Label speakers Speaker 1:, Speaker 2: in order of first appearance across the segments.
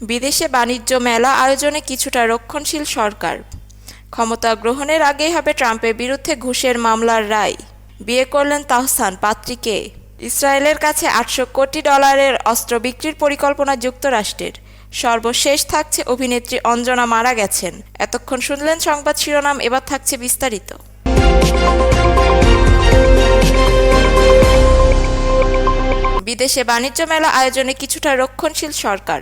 Speaker 1: বিদেশে বাণিজ্য মেলা আয়োজনে কিছুটা রক্ষণশীল সরকার। ক্ষমতা গ্রহণের আগেই হবে ট্রাম্পের বিরুদ্ধে ঘুষের মামলার রায়। বিয়ে করলেন তাহসান পাত্রীকে। ইসরায়েলের কাছে আটশো কোটি ডলারের অস্ত্র বিক্রির পরিকল্পনা যুক্তরাষ্ট্রের। সর্বশেষ থাকছে অভিনেত্রী অঞ্জনা মারা গেছেন। এতক্ষণ শুনলেন সংবাদ শিরোনাম, এবার থাকছে বিস্তারিত। বিদেশে বাণিজ্য মেলা আয়োজনে কিছুটা রক্ষণশীল সরকার।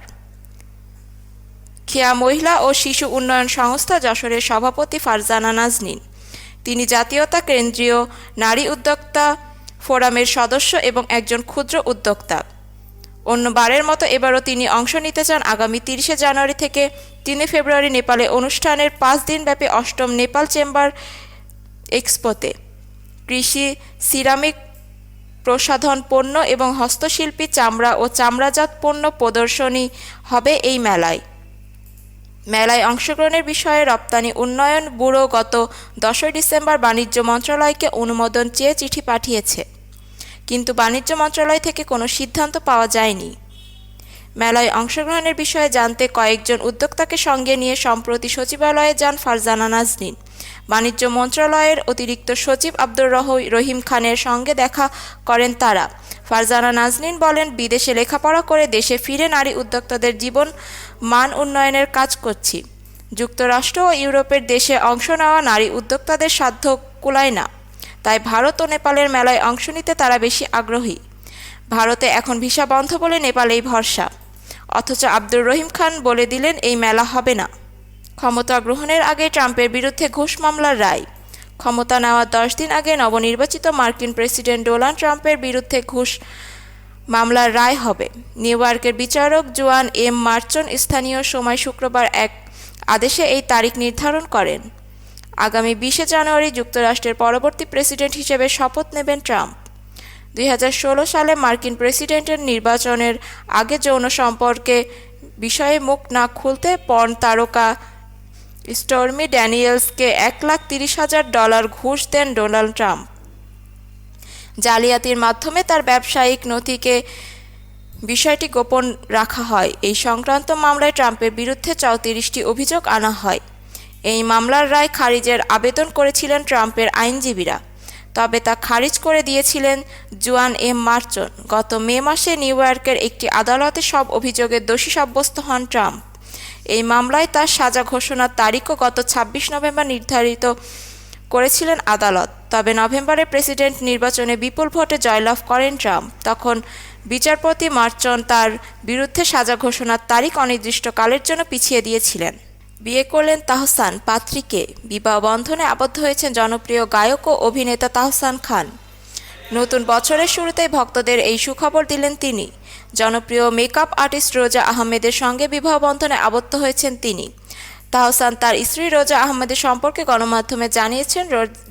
Speaker 1: খেয়া মহিলা ও শিশু উন্নয়ন সংস্থা যশোরের সভাপতি ফারজানা নাজনীন। তিনি জাতীয়তা কেন্দ্রীয় নারী উদ্যোক্তা ফোরামের সদস্য এবং একজন ক্ষুদ্র উদ্যোক্তা। অন্যবারের মতো এবারও তিনি অংশ নিতে চান আগামী তিরিশে জানুয়ারি থেকে তিনে ফেব্রুয়ারি নেপালে অনুষ্ঠানের পাঁচ দিনব্যাপী অষ্টম নেপাল চেম্বার এক্সপোতে। কৃষি, সিরামিক, প্রসাধন পণ্য এবং হস্তশিল্পী চামড়া ও চামড়াজাত পণ্য প্রদর্শনী হবে এই মেলায়। মেলায় অংশগ্রহণের বিষয়ে রপ্তানি, উন্নয়ন ব্যুরো গত দশই ডিসেম্বর বাণিজ্য মন্ত্রণালয়কে অনুমোদন চেয়ে চিঠি পাঠিয়েছে। কিন্তু বাণিজ্য মন্ত্রণালয় থেকে কোনো সিদ্ধান্ত পাওয়া যায়নি। মেলায় অংশগ্রহণের বিষয়ে জানতে কয়েকজন উদ্যোক্তাকে সঙ্গে নিয়ে সম্প্রতি সচিবালয়ে যান ফারজানা নাজনীন। বাণিজ্য মন্ত্রণালয়ের অতিরিক্ত সচিব আব্দুর রহ রহিম খানের সঙ্গে দেখা করেন তারা। ফারজানা নাজনীন বলেন, বিদেশে লেখাপড়া করে দেশে ফিরে নারী উদ্যোক্তাদের জীবন মান উন্নয়নের কাজ করছি। যুক্তরাষ্ট্র ও ইউরোপের দেশে অংশ নেওয়া নারী উদ্যোক্তাদের সাধ্য কুলায় না। তাই ভারত ও নেপালের মেলায় অংশ নিতে তারা বেশি আগ্রহী। ভারতে এখন ভিসা বন্ধ বলে নেপালেই ভরসা। অথচ আব্দুর রহিম খান বলে দিলেন, এই মেলা হবে না। ক্ষমতা গ্রহণের আগে ট্রাম্পের বিরুদ্ধে ঘুষ মামলার রায়। ক্ষমতা নেওয়ার দশ দিন আগে নবনির্বাচিত মার্কিন প্রেসিডেন্ট ডোনাল্ড ট্রাম্পের বিরুদ্ধে ঘুষ মামলার রায় হবে। নিউ ইয়র্কের বিচারক জোয়ান এম মার্চন স্থানীয় সময় শুক্রবার এক আদেশে এই তারিখ নির্ধারণ করেন। আগামী বিশে জানুয়ারি যুক্তরাষ্ট্রের পরবর্তী প্রেসিডেন্ট হিসেবে শপথ নেবেন ট্রাম্প। দুই হাজার ষোলো সালে মার্কিন প্রেসিডেন্টের নির্বাচনের আগে যৌন সম্পর্কে বিষয়ে মুখ না খুলতে পর্ন তারকা স্টর্মি ড্যানিয়েলসকে এক লাখ তিরিশ হাজার ডলার ঘুষ দেন ডোনাল্ড ট্রাম্প। জালিয়াতির মাধ্যমে তার ব্যবসায়িক নথিকে, বিষয়টি গোপন রাখা হয়। এই সংক্রান্ত মামলায় ট্রাম্পের বিরুদ্ধে চৌত্রিশটি অভিযোগ আনা হয়। এই মামলার রায় খারিজের আবেদন করেছিলেন ট্রাম্পের আইনজীবীরা। তবে তা খারিজ করে দিয়েছিলেন জুয়ান এম মার্চন। গত মে মাসে নিউ ইয়র্কের একটি আদালতে সব অভিযোগের দোষী সাব্যস্ত হন ট্রাম্প। এই মামলায় তার সাজা ঘোষণার তারিখও গত ছাব্বিশ নভেম্বর নির্ধারিত করেছিলেন আদালত। তবে নভেম্বরে প্রেসিডেন্ট নির্বাচনে বিপুল ভোটে জয়লাভ করেন ট্রাম্প। তখন বিচারপতি মার্চন তার বিরুদ্ধে সাজা ঘোষণার তারিখ অনির্দিষ্টকালের জন্য পিছিয়ে দিয়েছিলেন। বিয়ে করলেন তাহসান পাত্রীকে। বিবাহ বন্ধনে আবদ্ধ হয়েছেন জনপ্রিয় গায়ক ও অভিনেতা তাহসান খান। নতুন বছরের শুরুতেই ভক্তদের এই সুখবর দিলেন তিনি। জনপ্রিয় মেকআপ আর্টিস্ট রোজা আহমেদের সঙ্গে বিবাহ বন্ধনে আবদ্ধ হয়েছেন তিনি। তাহসান তার স্ত্রী রোজা আহমেদের সম্পর্কে গণমাধ্যমে জানিয়েছেন,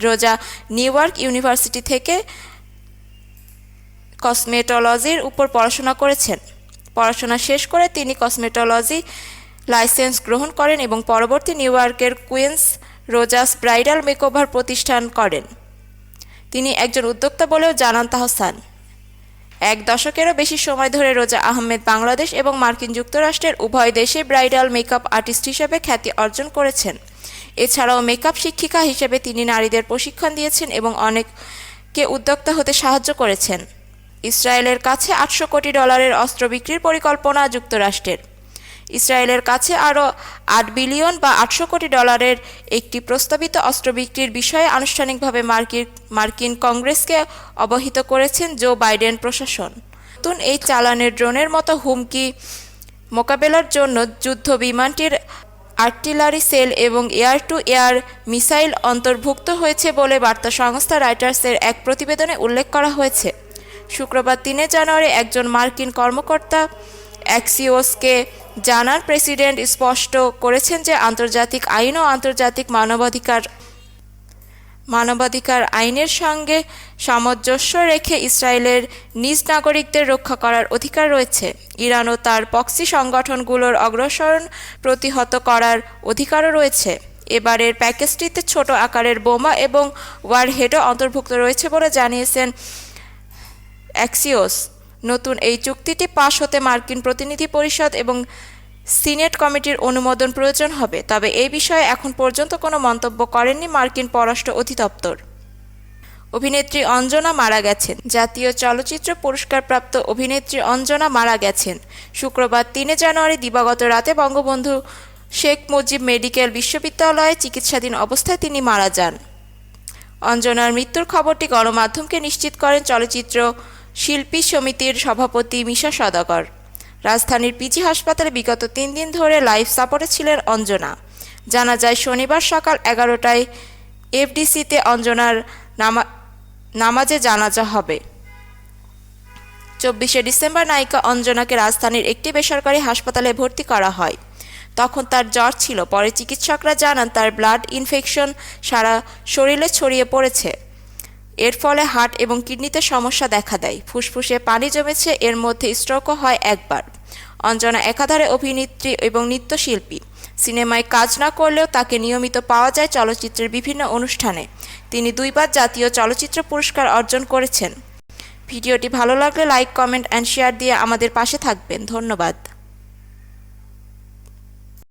Speaker 1: রোজা নিউ ইয়র্ক ইউনিভার্সিটি থেকে কসমেটোলজির উপর পড়াশোনা করেছেন। পড়াশোনা শেষ করে তিনি কসমেটোলজি লাইসেন্স গ্রহণ করেন এবং পরবর্তী নিউ ইয়র্কের কুইন্স রোজাস ব্রাইডাল মেকওভার প্রতিষ্ঠান করেন। তিনি একজন উদ্যোক্তা বলেও জানান তাহসান। এক দশকেরও বেশি সময় ধরে রোজা আহমেদ বাংলাদেশ এবং মার্কিন যুক্তরাষ্ট্রের উভয় দেশে ব্রাইডাল মেকআপ আর্টিস্ট হিসেবে খ্যাতি অর্জন করেছেন। এছাড়াও মেকআপ শিক্ষিকা হিসেবে তিনি নারীদের প্রশিক্ষণ দিয়েছেন এবং অনেককে উদ্যোক্তা হতে সাহায্য করেছেন। ইসরায়েলের কাছে আটশো কোটি ডলারের অস্ত্র বিক্রির পরিকল্পনা যুক্তরাষ্ট্রের। ইসরায়েলের কাছে আরও আট বিলিয়ন বা আটশো কোটি ডলারের একটি প্রস্তাবিত অস্ত্র বিক্রির বিষয়ে আনুষ্ঠানিকভাবে মার্কিন মার্কিন কংগ্রেসকে অবহিত করেছেন জো বাইডেন প্রশাসন। নতুন এই চালানের ড্রোনের মতো হুমকি মোকাবেলার জন্য যুদ্ধ বিমানটির আর্টিলারি সেল এবং এয়ার টু এয়ার মিসাইল অন্তর্ভুক্ত হয়েছে বলে বার্তা সংস্থা রাইটার্সের এক প্রতিবেদনে উল্লেখ করা হয়েছে। শুক্রবার তিনে জানুয়ারি একজন মার্কিন কর্মকর্তা অ্যাক্সিওসকে জানার প্রেসিডেন্ট স্পষ্ট করেছেন যে আন্তর্জাতিক আইন ও আন্তর্জাতিক মানবাধিকার মানবাধিকার আইনের সঙ্গে সামঞ্জস্য রেখে ইসরায়েলের নিজ নাগরিকদের রক্ষা করার অধিকার রয়েছে। ইরান ও তার পক্সি সংগঠনগুলোর অগ্রসরণ প্রতিহত করার অধিকারও রয়েছে। এবারের প্যাকেজটিতে ছোট আকারের বোমা এবং ওয়ারহেডও অন্তর্ভুক্ত রয়েছে বলে জানিয়েছেন অ্যাক্সিওস। নতুন এই চুক্তিটি পাশ হতে মার্কিন প্রতিনিধি পরিষদ এবং সিনেট কমিটির অনুমোদন প্রয়োজন হবে, তবে এই বিষয়ে এখন পর্যন্ত কোনো মন্তব্য করেননি মার্কিন পররাষ্ট্র অধিদপ্তর। অভিনেত্রী অঞ্জনা মারা গেছেন। জাতীয় চলচ্চিত্র পুরস্কারপ্রাপ্ত অভিনেত্রী অঞ্জনা মারা গেছেন। শুক্রবার তিনে জানুয়ারি দিবাগত রাতে বঙ্গবন্ধু শেখ মুজিব মেডিকেল বিশ্ববিদ্যালয়ে চিকিৎসাধীন অবস্থায় তিনি মারা যান। অঞ্জনার মৃত্যুর খবরটি গণমাধ্যমকে নিশ্চিত করেন চলচ্চিত্র শিল্পী সমিতির সভাপতি মিশা সদাগর। রাজধানীর পিজি হাসপাতালে বিগত তিন দিন ধরে লাইফ সাপোর্টে ছিলেন অঞ্জনা। জানা যায়, শনিবার সকাল এগারোটায় এফডিসিতে অঞ্জনার নামা, নামাজে জানাজা হবে। চব্বিশে ডিসেম্বর নায়িকা অঞ্জনাকে রাজধানীর একটি বেসরকারি হাসপাতালে ভর্তি করা হয়। তখন তার জ্বর ছিল। পরে চিকিৎসকরা জানান, তার ব্লাড ইনফেকশন সারা শরীরে ছড়িয়ে পড়েছে। এর ফলে হার্ট এবং কিডনিতে সমস্যা দেখা দেয়। ফুসফুসে পানি জমেছে, এর মধ্যে স্ট্রোকও হয় একবার। অঞ্জনা একাধারে অভিনেত্রী এবং নৃত্যশিল্পী। সিনেমায় কাজ না করলেও তাকে নিয়মিত পাওয়া যায় চলচ্চিত্রের বিভিন্ন অনুষ্ঠানে। তিনি দুইবার জাতীয় চলচ্চিত্র পুরস্কার অর্জন করেছেন। ভিডিওটি ভালো লাগলে লাইক, কমেন্ট অ্যান্ড শেয়ার দিয়ে আমাদের পাশে থাকবেন। ধন্যবাদ।